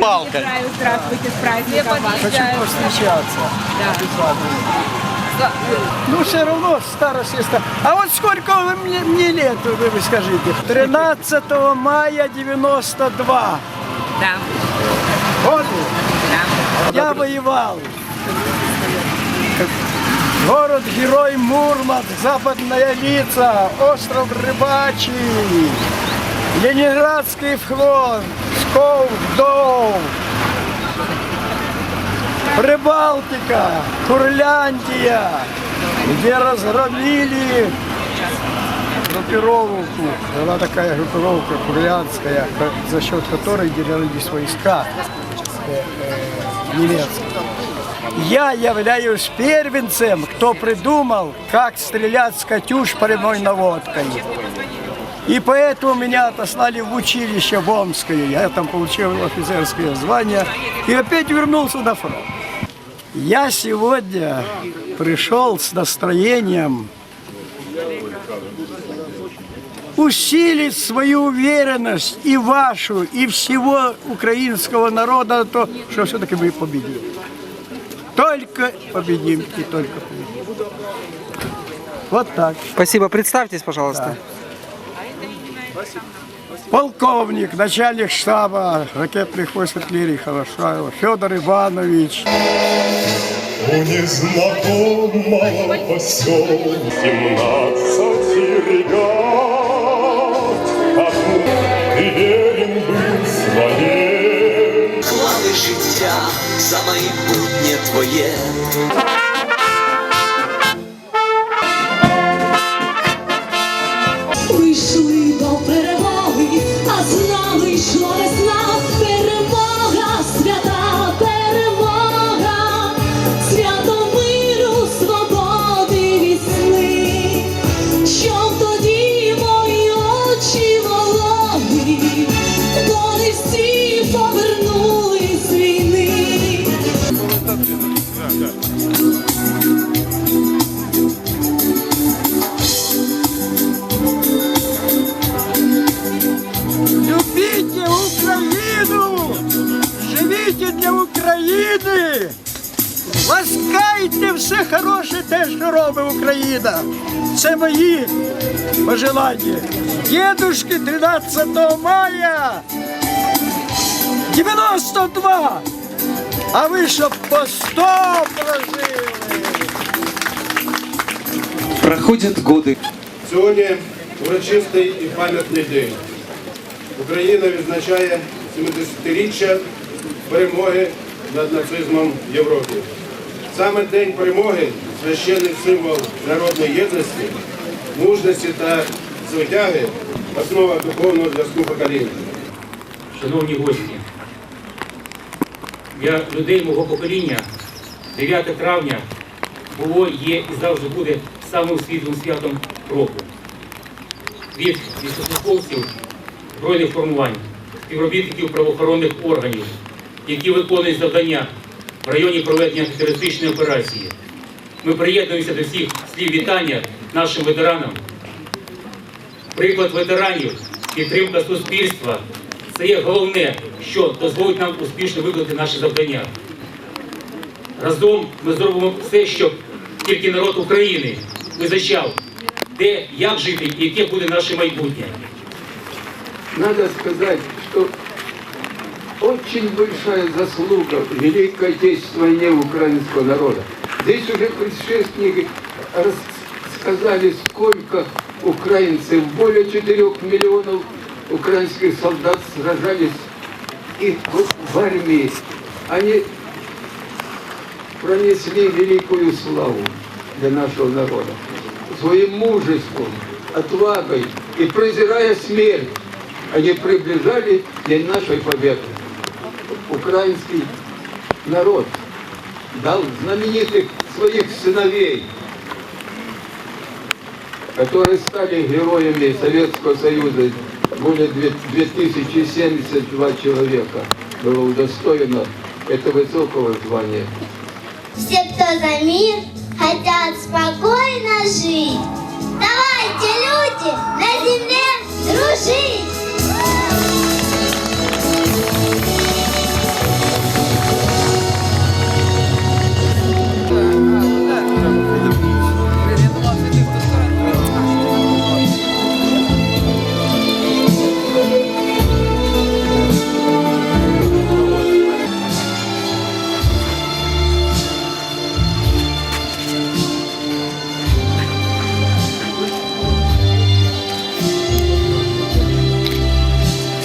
Палка. Здравствуйте, с праздником вас. встречаться. Ну, все равно старость есть. А вот сколько вы мне, мне лет, вы, вы скажите? 13 мая 92. Да, Вот да. я воевал. Город-герой Мурманск, Западная Лица, остров Рыбачий, Ленинградский фронт, Псков, Дол, Прибалтика, Курляндия, где разгромили группировку. Была такая группировка курлянская, за счет которой делались войска э, э, немецкие. Я являюсь первенцем, кто придумал, как стрелять с «Катюш» прямой наводкой. И поэтому меня отослали в училище в Омское. Я там получил офицерское звание и опять вернулся на фронт. Я сегодня пришел с настроением усилить свою уверенность и вашу, и всего украинского народа, на то, что все-таки мы победим. Только победим и только победим. Вот так. Спасибо. Представьтесь, пожалуйста. Полковник, начальник штаба ракетных войск артиллерии Хорошаева, Федор Иванович. У незнакомого поселка Семнадцать ребят Одну и верен был своей Клали життя за майбутнє твоє. Хороше що робить Україна. Це мої пожелання. Дедушки 13 мая 92! А ви щоб по 100 прожили! Проходят годы. Сьогодні урочистий і пам'ятний день. Україна відзначає 70-річчя перемоги над нацизмом в Європі. Саме День перемоги священний символ народної єдності, мужності та звитяги, основа духовного зв'язку поколінь. Шановні гості, для людей мого покоління 9 травня було, є і завжди буде самим світлим святом року. Від військовослужбовців збройних формувань, співробітників правоохоронних органів, які виконують завдання в районі проведення антитерористичної операції. Ми приєднуємося до всіх слів вітання нашим ветеранам. Приклад ветеранів, підтримка суспільства це є головне, що дозволить нам успішно виконати наші завдання. Разом ми зробимо все, щоб тільки народ України визначав, де, як жити і яке буде наше майбутнє. надо сказать, что очень большая заслуга Великой Отечественной войне украинского народа. Здесь уже предшественники рассказали, сколько украинцев, более 4 миллионов украинских солдат сражались и в армии. Они пронесли великую славу для нашего народа. Своим мужеством, отвагой и презирая смерть, они приближали день нашей победы. Украинский народ дал знаменитых своих сыновей, которые стали героями Советского Союза. Более 2072 человека было удостоено этого высокого звания. Все, кто за мир, хотят спокойно жить. Давайте, люди,